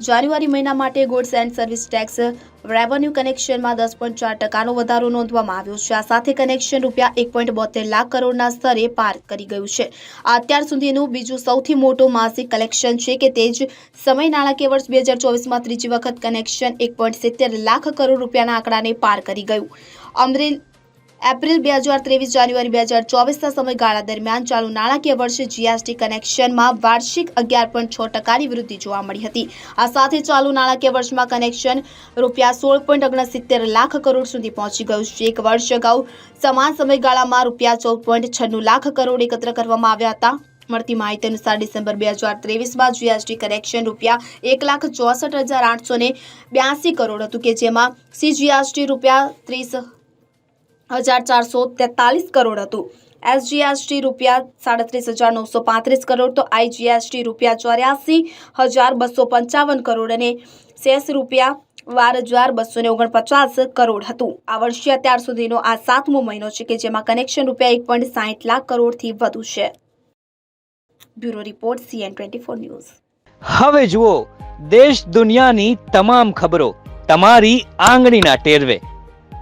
જાન્યુઆરી મહિના માટે goods and service tax revenue કનેક્શનમાં દસ પોઈન્ટ ચાર ટકાનો વધારો નોંધવામાં આવ્યો છે. આ સાથે કનેક્શન રૂપિયા એક પોઈન્ટ બોતેર લાખ કરોડના સ્તરે પાર કરી ગયું છે. અત્યાર સુધીનું બીજું સૌથી મોટું માસિક કલેક્શન છે કે તે જ સમય નાણાકીય વર્ષ બે હજાર ચોવીસમાં ત્રીજી વખત કનેક્શન એક પોઈન્ટ સિત્તેર લાખ કરોડ રૂપિયાના આંકડાને પાર કરી ગયું. અમરેલ એપ્રિલ બે હજાર ત્રેવીસ, જાન્યુઆરી બે હજાર ચોવીસના સમયગાળા દરમિયાન ચાલુ નાણાકીય વર્ષે જીએસટી કનેક્શનમાં વાર્ષિક અગિયાર પોઈન્ટ છ ટકાની વૃદ્ધિ જોવા મળી હતી. આ સાથે ચાલુ નાણાકીય વર્ષમાં કનેક્શન રૂપિયા સોળ પોઈન્ટ ઓગણસિત્તેર લાખ કરોડ સુધી પહોંચી ગયું છે. એક વર્ષ અગાઉ સમાન સમયગાળામાં રૂપિયા ચૌદ પોઈન્ટ છન્નું લાખ કરોડ એકત્ર કરવામાં આવ્યા હતા. મળતી માહિતી અનુસાર ડિસેમ્બર બે હજાર ત્રેવીસમાં જીએસટી કનેક્શન રૂપિયા એક લાખ ચોસઠ હજાર આઠસો ને બ્યાસી કરોડ હતું કે જેમાં સીજીએસટી રૂપિયા ત્રીસ હજાર ચારસો તેતાલીસ કરોડ હતું. એસજીએસટી રૂપિયા સાડત્રીસ હજાર નવસો પાંત્રીસ કરોડ તો આઈજીએસટી રૂપિયા ચોર્યાસી હજાર બસો પંચાવન કરોડ અને સેસ રૂપિયા બાર હજાર બસો ને ઓગણપચાસ કરોડ હતું. આ વર્ષે અત્યાર સુધીનો આ સાતમો મહિનો છે કે જેમાં કનેક્શન રૂપિયા એક પોઈન્ટ સાહીઠ લાખ કરોડથી વધુ છે. Bureau report, CN twenty four news. હવે જુઓ, દેશ દુનિયાની તમામ ખબરો તમારી આંગળીના ટેરવે.